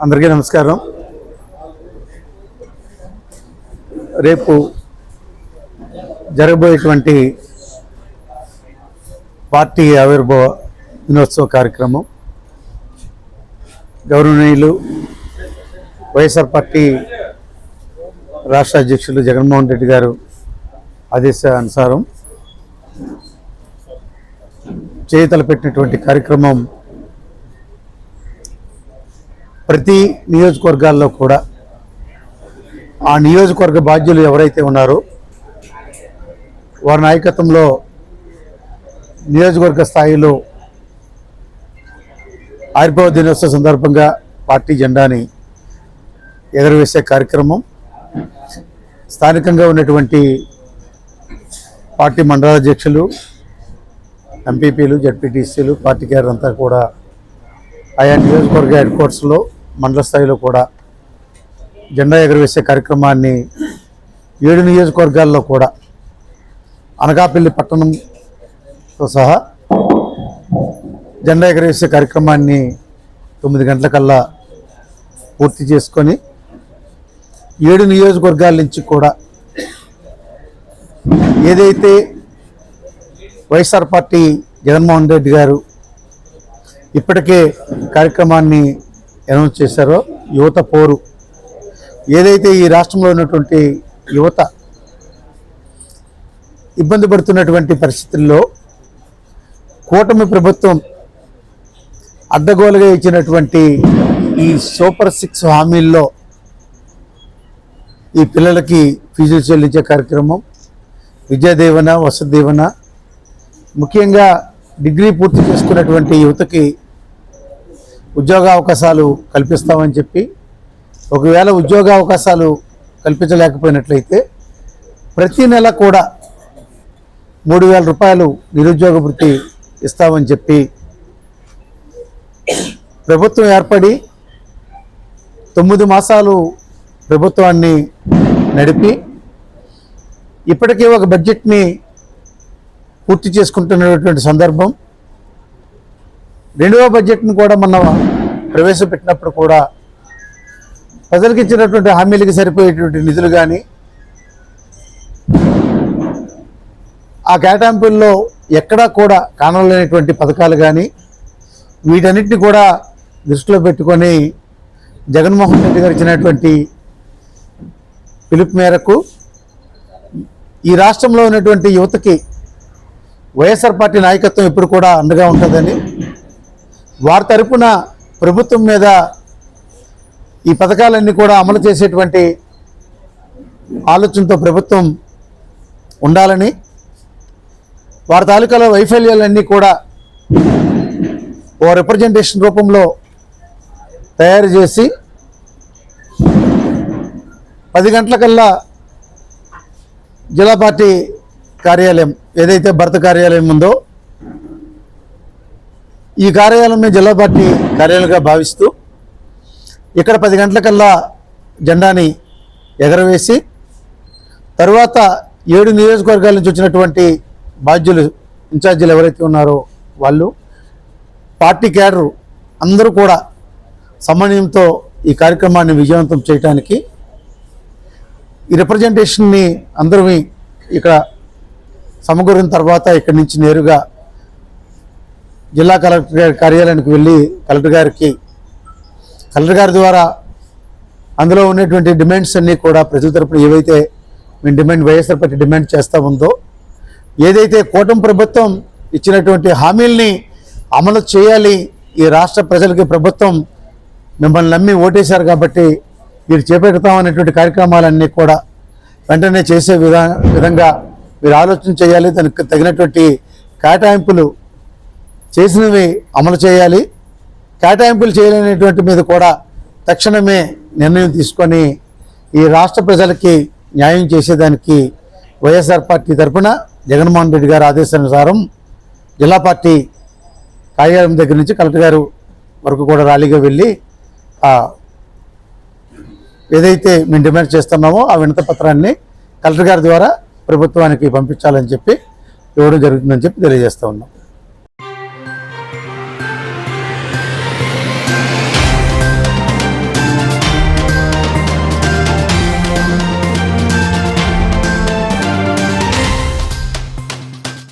అందరికీ నమస్కారం. రేపు జరగబోయేటువంటి పార్టీ ఆవిర్భావ దినోత్సవ కార్యక్రమం గౌరవనీయులు వైఎస్ఆర్ పార్టీ రాష్ట్ర అధ్యక్షులు జగన్మోహన్ రెడ్డి గారు ఆదేశానుసారం చేతలు పెట్టినటువంటి కార్యక్రమం ప్రతి నియోజకవర్గాల్లో కూడా ఆ నియోజకవర్గ బాధ్యులు ఎవరైతే ఉన్నారో వారి నాయకత్వంలో నియోజకవర్గ స్థాయిలో ఆవిర్భావ దినోత్సవ సందర్భంగా పార్టీ జెండాని ఎగరవేసే కార్యక్రమం స్థానికంగా ఉన్నటువంటి పార్టీ మండలాధ్యక్షులు ఎంపీపీలు జడ్పీటీసీలు పార్టీ గారంతా అంతా కూడా ఆయా నియోజకవర్గ హెడ్ క్వార్టర్స్లో మండల స్థాయిలో కూడా జెండా ఎగురవేసే కార్యక్రమాన్ని ఏడు నియోజకవర్గాల్లో కూడా అనకాపల్లి పట్టణంతో సహా జెండా ఎగరవేసే కార్యక్రమాన్ని తొమ్మిది గంటలకల్లా పూర్తి చేసుకొని ఏడు నియోజకవర్గాల నుంచి కూడా ఏదైతే వైఎస్ఆర్ పార్టీ జగన్మోహన్ రెడ్డి గారు ఇప్పటికే కార్యక్రమాన్ని అనౌన్స్ చేశారో యువత పోరు. ఏదైతే ఈ రాష్ట్రంలో ఉన్నటువంటి యువత ఇబ్బంది పడుతున్నటువంటి పరిస్థితుల్లో కూటమి ప్రభుత్వం అడ్డగోలుగా ఇచ్చినటువంటి ఈ సూపర్ సిక్స్ హామీల్లో ఈ పిల్లలకి ఫీజులు చెల్లించే కార్యక్రమం విద్యాదీవన వసతి దీవెన ముఖ్యంగా డిగ్రీ పూర్తి చేసుకున్నటువంటి యువతకి ఉద్యోగ అవకాశాలు కల్పిస్తామని చెప్పి ఒకవేళ ఉద్యోగ అవకాశాలు కల్పించలేకపోయినట్లయితే ప్రతి నెల కూడా మూడు వేల రూపాయలు నిరుద్యోగ వృత్తి ఇస్తామని చెప్పి ప్రభుత్వం ఏర్పడి తొమ్మిది మాసాలు ప్రభుత్వాన్ని నడిపి ఇప్పటికే ఒక బడ్జెట్ని పూర్తి చేసుకుంటున్నటువంటి సందర్భం. రెండవ బడ్జెట్ను కూడా మనం ప్రవేశపెట్టినప్పుడు కూడా ప్రజలకు ఇచ్చినటువంటి హామీలకు సరిపోయేటువంటి నిధులు కానీ ఆ కేటాయింపుల్లో ఎక్కడా కూడా కానలేనటువంటి పథకాలు కానీ వీటన్నిటిని కూడా దృష్టిలో పెట్టుకొని జగన్మోహన్ రెడ్డి గారు ఇచ్చినటువంటి పిలుపు మేరకు ఈ రాష్ట్రంలో ఉన్నటువంటి యువతకి వైఎస్ఆర్ పార్టీ నాయకత్వం ఎప్పుడు కూడా అండగా ఉంటుందని వారి తరపున ప్రభుత్వం మీద ఈ పథకాలన్నీ కూడా అమలు చేసేటువంటి ఆలోచనతో ప్రభుత్వం ఉండాలని వారి తాలూకాలో వైఫల్యాలన్నీ కూడా ఓ రిప్రజెంటేషన్ రూపంలో తయారు చేసి పది గంటలకల్లా జిల్లా పార్టీ కార్యాలయం ఏదైతే భర్త కార్యాలయం ఉందో ఈ కార్యాలయం జిల్లా పార్టీ కార్యాలయంగా భావిస్తూ ఇక్కడ పది గంటలకల్లా జెండాని ఎగరవేసి తర్వాత ఏడు నియోజకవర్గాల నుంచి వచ్చినటువంటి బాధ్యులు ఇన్ఛార్జీలు ఎవరైతే ఉన్నారో వాళ్ళు పార్టీ క్యాడరు అందరూ కూడా సమన్వయంతో ఈ కార్యక్రమాన్ని విజయవంతం చేయడానికి ఈ రిప్రజెంటేషన్ని అందరూ ఇక్కడ సమకూరిన తర్వాత ఇక్కడి నుంచి నేరుగా జిల్లా కలెక్టర్ గారి కార్యాలయానికి వెళ్ళి కలెక్టర్ గారికి కలెక్టర్ గారి ద్వారా అందులో ఉన్నటువంటి డిమాండ్స్ అన్నీ కూడా ప్రజల తరపున ఏవైతే మేము డిమాండ్ వైఎస్ఆర్ పార్టీ డిమాండ్ చేస్తూ ఉందో ఏదైతే కూటమి ప్రభుత్వం ఇచ్చినటువంటి హామీల్ని అమలు చేయాలి ఈ రాష్ట్ర ప్రజలకి ప్రభుత్వం మిమ్మల్ని నమ్మి ఓటేశారు కాబట్టి మీరు చేపెడతామనేటువంటి కార్యక్రమాలన్నీ కూడా వెంటనే చేసే విధా విధంగా మీరు ఆలోచన చేయాలి దానికి తగినటువంటి కేటాయింపులు చేసినవి అమలు చేయాలి కేటాయింపులు చేయలేనటువంటి మీద కూడా తక్షణమే నిర్ణయం తీసుకొని ఈ రాష్ట్ర ప్రజలకి న్యాయం చేసేదానికి వైఎస్ఆర్ పార్టీ తరఫున జగన్మోహన్ రెడ్డి గారి ఆదేశానుసారం జిల్లా పార్టీ కార్యాలయం దగ్గర నుంచి కలెక్టర్ గారు వరకు కూడా ర్యాలీగా వెళ్ళి ఏదైతే మేము డిమాండ్ చేస్తున్నామో ఆ వినత పత్రాన్ని కలెక్టర్ గారి ద్వారా ప్రభుత్వానికి పంపించాలని చెప్పి ఇవ్వడం జరుగుతుందని చెప్పి తెలియజేస్తూ ఉన్నాం.